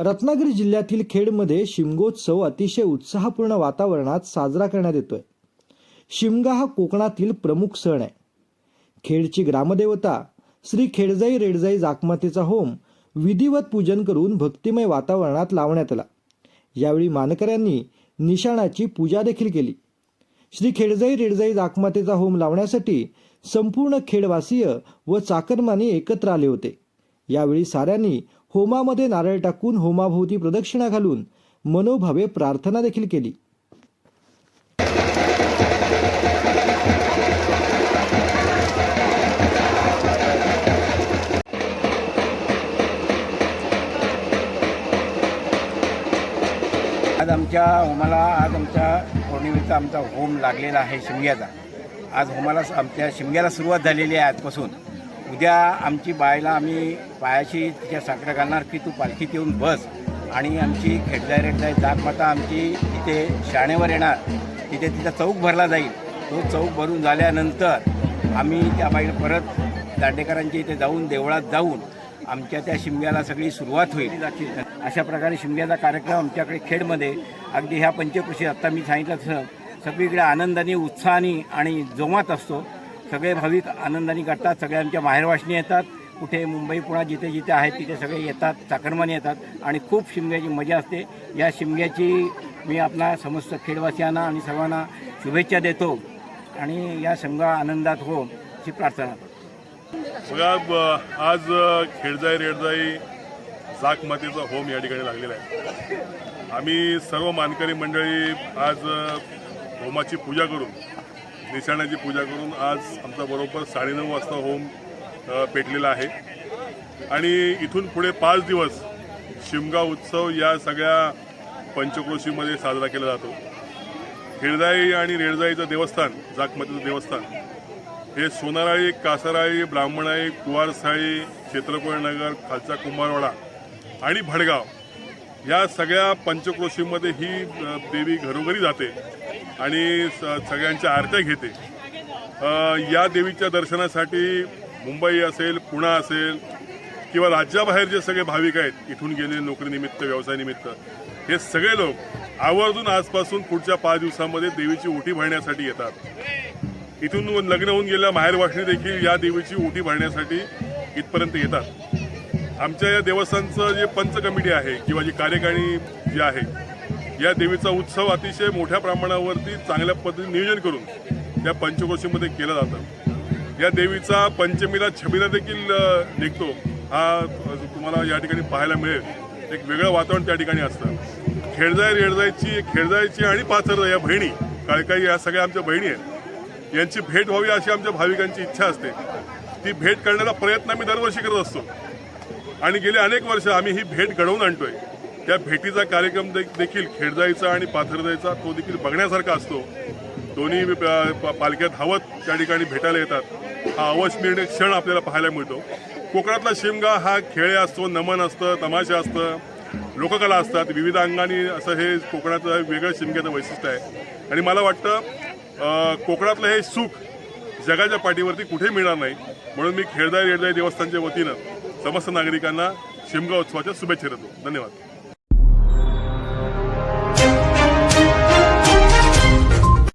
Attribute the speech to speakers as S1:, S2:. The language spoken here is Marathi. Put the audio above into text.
S1: रत्नागिरी जिल्ह्यातील खेडमध्ये शिमगोत्सव अतिशय उत्साहपूर्ण वातावरणात साजरा करण्यात येतोय. शिमगा हा कोकणातील प्रमुख सण आहे. खेडची ग्रामदेवता श्री खेडजाई रेडजाई जाकमातेचा होम विधिवत पूजन करून भक्तिमय वातावरणात लावण्यात आला. यावेळी मानकऱ्यांनी निशाणाची पूजा देखील केली. श्री खेडजाई रेडजाई जाकमातेचा होम लावण्यासाठी संपूर्ण खेडवासीय व चाकरमानी एकत्र आले होते. यावेळी साऱ्यांनी होमामध्ये नारळ टाकून होमाभोवती प्रदक्षिणा घालून मनोभावे प्रार्थना देखील केली.
S2: आज आमच्या होमाला आज आमच्या पौर्णिमेचा आमचा होम लागलेला आहे शिमग्याचा. आज होमाला आमच्या शिमग्याला सुरुवात झालेली आहे आजपासून. उद्या आमची बायला आम्ही पायाशी तिच्या साकडं घालणार की तू पालखीत येऊन बस. आणि आमची खेटजाय रेटजाय जातमाता आमची तिथे शाळेवर येणार. तिथे तिचा चौक भरला जाईल. तो चौक भरून झाल्यानंतर आम्ही त्या बाईला परत दांडेकरांच्या इथे जाऊन देवळात जाऊन आमच्या त्या शिमग्याला सगळी सुरुवात होईल. अशा प्रकारे शिमग्याचा कार्यक्रम आमच्याकडे खेडमध्ये अगदी ह्या पंचकृषी आत्ता मी सांगितलं तसं सगळीकडे आनंदाने उत्साहाने आणि जोमात असतो. सगळे भाविक आनंदाने करतात सगळे आमच्या माहेरवाशनी येतात कुठे मुंबई पुणा जिथे जिथे आहेत तिथे सगळे येतात चाकरमाने येतात आणि खूप शिमग्याची मजा असते. या शिमग्याची मी आपला समस्त खेडवासियांना आणि सर्वांना शुभेच्छा देतो आणि या संघा आनंदात हो अशी प्रार्थना
S3: बघा ब- आज अ, खेडजाई रेडजाई जाक मातेचा होम या ठिकाणी लागलेला आहे. आम्ही सर्व मानकरी मंडळी आज होमाची पूजा करून निशाण्याची पूजा करून आज आमचा बरोबर साडेनऊ वाजता होम पेटलेला आहे. आणि इथून पुढे पाच दिवस शिमगा उत्सव या सगळ्या पंचक्रोशीमध्ये साजरा केला जातो. हिरदाई आणि रेडजाईचं देवस्थान जाकमातेचं देवस्थान हे सोनाराळी कासाराळी ब्राह्मणाई कुवारसाळी क्षेत्रपळनगर खालचा कुंभारवाडा आणि भडगाव या सगळ्या पंचक्रोशीमध्ये ही देवी घरोघरी जाते. आणि स- सगळ्यांच्या आरत्या घेते. या देवीच्या दर्शनासाठी मुंबई असेल पुणा असेल किंवा राज्याबाहेर जे सगळे भाविक आहेत इथून गेले नोकरीनिमित्त व्यवसायानिमित्त हे सगळे लोक आवर्जून आजपासून पुढच्या पाच दिवसामध्ये देवीची ओटी भरण्यासाठी येतात. इथून लग्न होऊन गेल्या माहेरवासणी देखील या देवीची ओटी भरण्यासाठी इथपर्यंत येतात. आमच्या या देवस्थानचं जे पंच कमिटी आहे किंवा जी कार्यकारिणी जी आहे या देवीचा उत्सव अतिशय मोठ्या प्रमाणावरती चांगल्या पद्धतीने नियोजन करून या पंचकोशीमध्ये केलं जातं. या देवीचा पंचमीला छबीला देखील निघतो. हा तुम्हाला या ठिकाणी पाहायला मिळेल. एक वेगळं वातावरण त्या ठिकाणी असतं. खेळजाय रेडजायची खेळजायची आणि पाथर या बहिणी काळकाई या सगळ्या आमच्या बहिणी आहेत. यांची भेट व्हावी अशी आमच्या भाविकांची इच्छा असते. ती भेट करण्याचा प्रयत्न आम्ही दरवर्षी करत असतो. आणि गेले अनेक वर्ष आम्ही ही भेट घडवून आणतोय. त्या भेटीचा कार्यक्रम दे- देखील खेडजाईचा आणि पाथरजाईचा तो देखील बघण्यासारखा असतो. दोन्ही पालख्या धावत त्या ठिकाणी भेटायला येतात. हा अवस्मरणीय क्षण आपल्याला पाहायला मिळतो. कोकणातला शिमगा हा खेळ असतो नमन असतं तमाशा असतं लोककला असतात. विविध अंगाने असं हे कोकणाचं वेगळं शिमग्याचं वैशिष्ट्य आहे. आणि मला वाटतं कोकणातलं हे सुख जगाच्या पाठीवरती कुठे मिळणार नाही म्हणून मी खेळदाय रेडदाय देवस्थानच्या वतीनं समस्त नागरिकांना शिमगा उत्सवाच्या शुभेच्छा देतो. धन्यवाद.